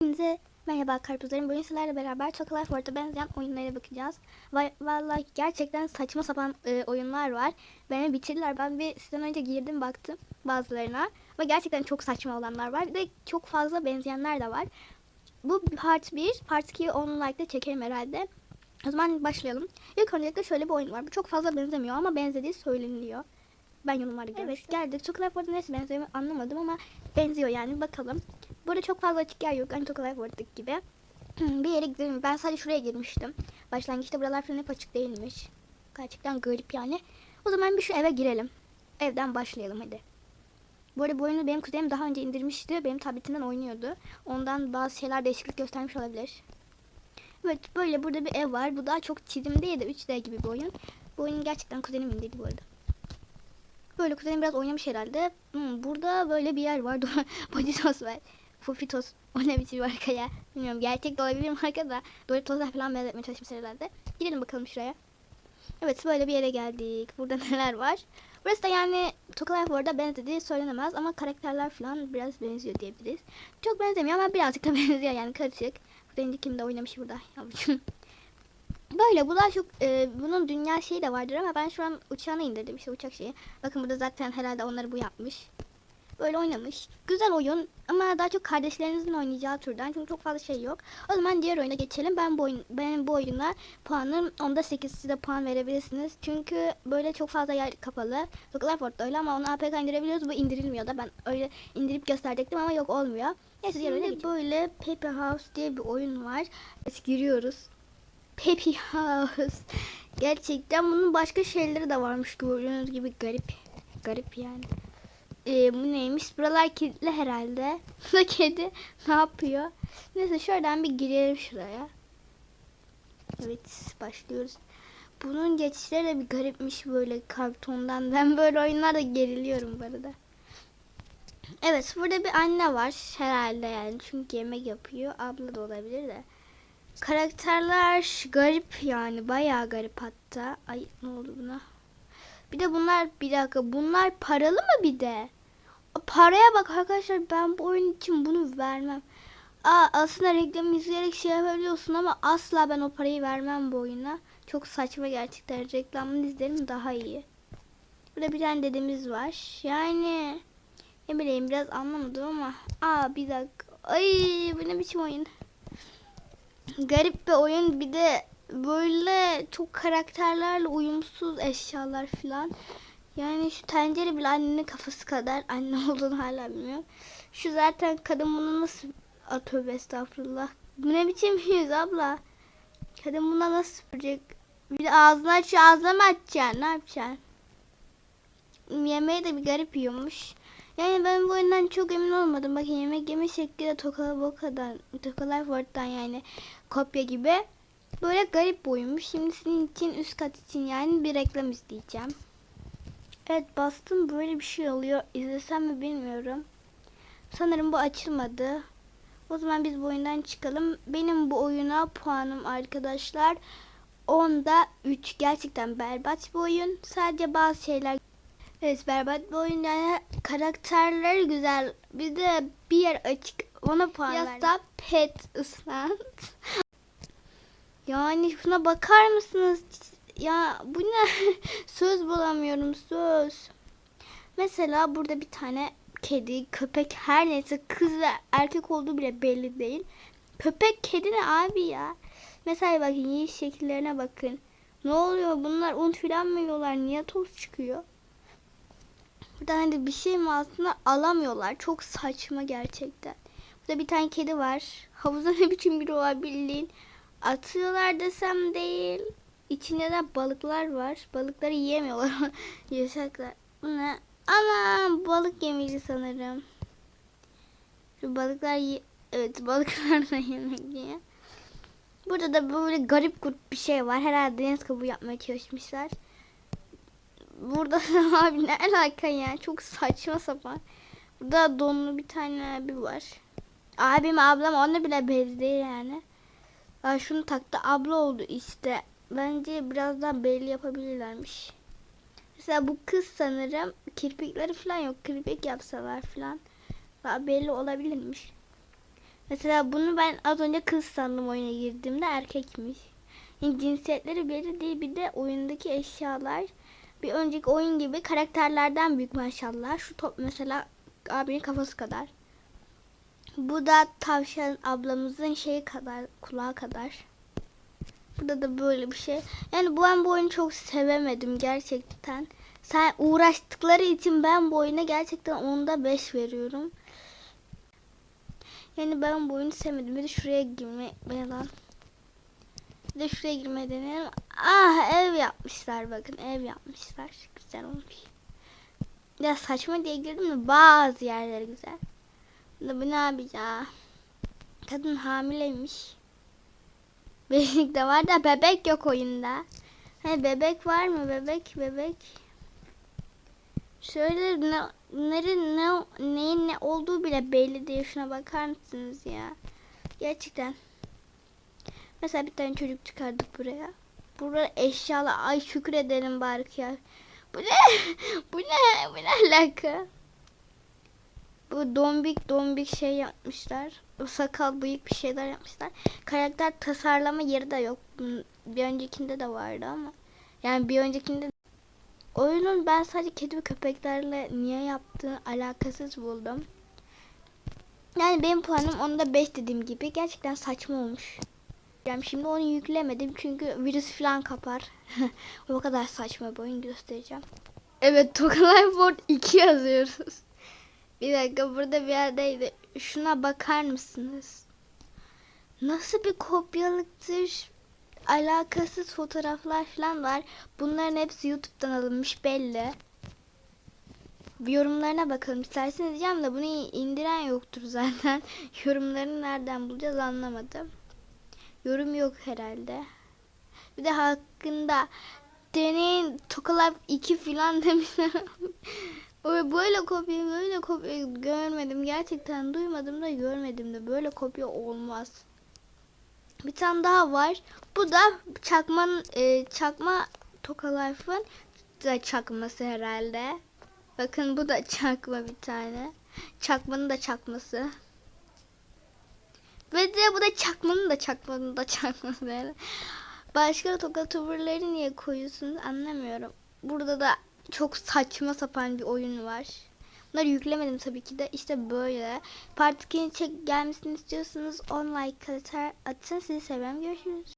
Hepinize merhaba karpuzlarım. Bugün sizlerle beraber Toka Life World'a benzeyen oyunlara bakacağız. Va- Vallahi gerçekten saçma sapan e, oyunlar var. Beni bitirdiler. Ben bir sizden önce girdim baktım bazılarına. Ve gerçekten çok saçma olanlar var. Bir de çok fazla benzeyenler de var. Bu part 1. Part 2'yi 10 like'da çekerim herhalde. O zaman başlayalım. İlk öncelikle şöyle bir oyun var. Bu çok fazla benzemiyor ama benzediği söyleniliyor. Ben yorumlarda görmüştüm. Evet geldik. Toka Life World'a nasıl benziyor anlamadım ama benziyor yani bakalım. Burada çok fazla açık yer yok. Aynı Toka Life World'daki gibi. bir yere gidelim. Ben sadece şuraya girmiştim. Başlangıçta buralar falan hep açık değilmiş. Gerçekten garip yani. O zaman bir şu eve girelim. Evden başlayalım hadi. Bu arada bu oyunu benim kuzenim daha önce indirmişti. Benim tabletimden oynuyordu. Ondan bazı şeyler değişiklik göstermiş olabilir. Evet böyle burada bir ev var. Bu daha çok çizim değil de 3D gibi bir oyun. Bu oyunu gerçekten kuzenim indirdi bu arada. Böyle kuzenim biraz oynamış herhalde. Hmm, burada böyle bir yer var. Poditos var. Fufitos. O ne biçim marka ya? Bilmiyorum. Gerçek de olabilir marka da. Doritos'a falan benzetmeye çalışmış herhalde. Gidelim bakalım şuraya. Evet böyle bir yere geldik. Burada neler var? Burası da yani Toka Life World'a benzediği söylenemez ama karakterler falan biraz benziyor diyebiliriz. Çok benzemiyor ama birazcık da benziyor yani karışık. Kuzenim kim de oynamış burada yavrucuğum. Böyle bu daha çok e, bunun dünya şeyi de vardır ama ben şu an uçağına indirdim işte uçak şeyi. Bakın burada zaten herhalde onları bu yapmış. Böyle oynamış. Güzel oyun ama daha çok kardeşlerinizin oynayacağı türden çünkü çok fazla şey yok. O zaman diğer oyuna geçelim. Ben bu oyun, benim bu oyuna puanım onda 8 siz de puan verebilirsiniz. Çünkü böyle çok fazla yer kapalı. Sokaklar öyle ama onu APK indirebiliyoruz. Bu indirilmiyor da ben öyle indirip gösterecektim ama yok olmuyor. Neyse diğer oyuna geçelim. böyle Paper House diye bir oyun var. Evet giriyoruz. Peppy House. Gerçekten bunun başka şeyleri de varmış gördüğünüz gibi garip. Garip yani. Ee, bu neymiş? Buralar kilitli herhalde. Bu kedi ne yapıyor? Neyse şuradan bir girelim şuraya. Evet başlıyoruz. Bunun geçişleri de bir garipmiş böyle kartondan. Ben böyle oyunlarda geriliyorum bu arada. Evet burada bir anne var herhalde yani çünkü yemek yapıyor. Abla da olabilir de. Karakterler garip yani bayağı garip hatta. Ay ne oldu buna? Bir de bunlar bir dakika bunlar paralı mı bir de? Paraya bak arkadaşlar ben bu oyun için bunu vermem. Aa, aslında reklam izleyerek şey yapabiliyorsun ama asla ben o parayı vermem bu oyuna. Çok saçma gerçekten reklamını izlerim daha iyi. Burada bir tane dedemiz var. Yani ne bileyim biraz anlamadım ama. Aa bir dakika. Ay bu ne biçim oyun garip bir oyun bir de böyle çok karakterlerle uyumsuz eşyalar falan. Yani şu tencere bile annenin kafası kadar anne olduğunu hala bilmiyorum. Şu zaten kadın bunu nasıl A, tövbe estağfurullah. Bu ne biçim yüz abla? Kadın buna nasıl süpürecek? Bir de ağzını aç ağzına mı açacaksın? Ne yapacaksın? Yemeği de bir garip yiyormuş. Yani ben bu oyundan çok emin olmadım. Bakın yemek yeme şekli de Tokala Boka'dan, Tokala World'dan yani kopya gibi. Böyle garip bir oyunmuş. Şimdi sizin için üst kat için yani bir reklam izleyeceğim. Evet bastım böyle bir şey oluyor. İzlesem mi bilmiyorum. Sanırım bu açılmadı. O zaman biz bu oyundan çıkalım. Benim bu oyuna puanım arkadaşlar 10'da 3. Gerçekten berbat bir oyun. Sadece bazı şeyler Evet berbat bir oyun yani karakterler güzel. Bir de bir yer açık ona puan Yasta pet ıslat. yani şuna bakar mısınız? Ya bu ne? söz bulamıyorum söz. Mesela burada bir tane kedi, köpek her neyse kız ve erkek olduğu bile belli değil. Köpek kedi ne abi ya? Mesela bakın yiyiş şekillerine bakın. Ne oluyor bunlar un filan mı yiyorlar? Niye toz çıkıyor? Burada hani bir şey mi aslında alamıyorlar. Çok saçma gerçekten. Burada bir tane kedi var. Havuzda ne biçim biri var bildiğin. Atıyorlar desem değil. İçinde de balıklar var. Balıkları yiyemiyorlar. Yasaklar. Bu ne? Ana balık yemeyeceği sanırım. Şu balıklar ye Evet balıklar da yemek yiyor. Burada da böyle garip grup bir şey var. Herhalde deniz kabuğu yapmaya çalışmışlar. Burada abi ne alaka ya? Çok saçma sapan. Burada donlu bir tane abi var. Abim ablam ona bile belli yani. Aa, şunu taktı abla oldu işte. Bence biraz daha belli yapabilirlermiş. Mesela bu kız sanırım kirpikleri falan yok. Kirpik yapsalar falan. Daha belli olabilirmiş. Mesela bunu ben az önce kız sandım oyuna girdiğimde erkekmiş. Yani cinsiyetleri belli değil bir de oyundaki eşyalar bir önceki oyun gibi karakterlerden büyük maşallah. Şu top mesela abinin kafası kadar. Bu da tavşan ablamızın şeyi kadar kulağı kadar. Burada da böyle bir şey. Yani ben bu oyunu çok sevemedim gerçekten. Sen uğraştıkları için ben bu oyuna gerçekten onda 5 veriyorum. Yani ben bu oyunu sevmedim. Bir de şuraya girme lan. Bir de şuraya girme deneyelim. Ah ev yapmışlar bakın ev yapmışlar. Güzel olmuş. Ya saçma diye girdim de bazı yerleri güzel. Bu ne abi ya? Kadın hamileymiş. Bebek de var da bebek yok oyunda. He bebek var mı bebek bebek? Şöyle ne, nere, ne, neyin ne olduğu bile belli değil. Şuna bakar mısınız ya? Gerçekten. Mesela bir tane çocuk çıkardık buraya. Burada eşyalı. Ay şükür edelim bari ya. Bu ne? bu ne? Bu ne alaka? Bu dombik dombik şey yapmışlar. Sakal bıyık bir şeyler yapmışlar. Karakter tasarlama yeri de yok. Bunun Bir öncekinde de vardı ama. Yani bir öncekinde Oyunun ben sadece kedi ve köpeklerle niye yaptığını alakasız buldum. Yani benim puanım onda 5 dediğim gibi. Gerçekten saçma olmuş. Yani şimdi onu yüklemedim çünkü virüs falan kapar. o kadar saçma bir oyun göstereceğim. Evet Tokalay Ford 2 yazıyoruz. Bir dakika burada bir yerdeydi. Şuna bakar mısınız? Nasıl bir kopyalıktır? Alakasız fotoğraflar falan var. Bunların hepsi YouTube'dan alınmış belli. Yorumlarına bakalım isterseniz diyeceğim de bunu indiren yoktur zaten. Yorumlarını nereden bulacağız anlamadım. Yorum yok herhalde. Bir de hakkında deneyin Tokalab 2 falan demişler. Öyle böyle kopya böyle kopya görmedim. Gerçekten duymadım da görmedim de böyle kopya olmaz. Bir tane daha var. Bu da çakmanın e, çakma Tokalife'ın da çakması herhalde. Bakın bu da çakma bir tane. Çakmanın da çakması. Ve de bu da çakmanın da çakmanın da çakması. Başka toka tavırları niye koyuyorsunuz anlamıyorum. Burada da çok saçma sapan bir oyun var. Bunları yüklemedim tabii ki de. İşte böyle. Part 2'nin çek gelmesini istiyorsanız 10 like atar, atın. Sizi seviyorum. Görüşürüz.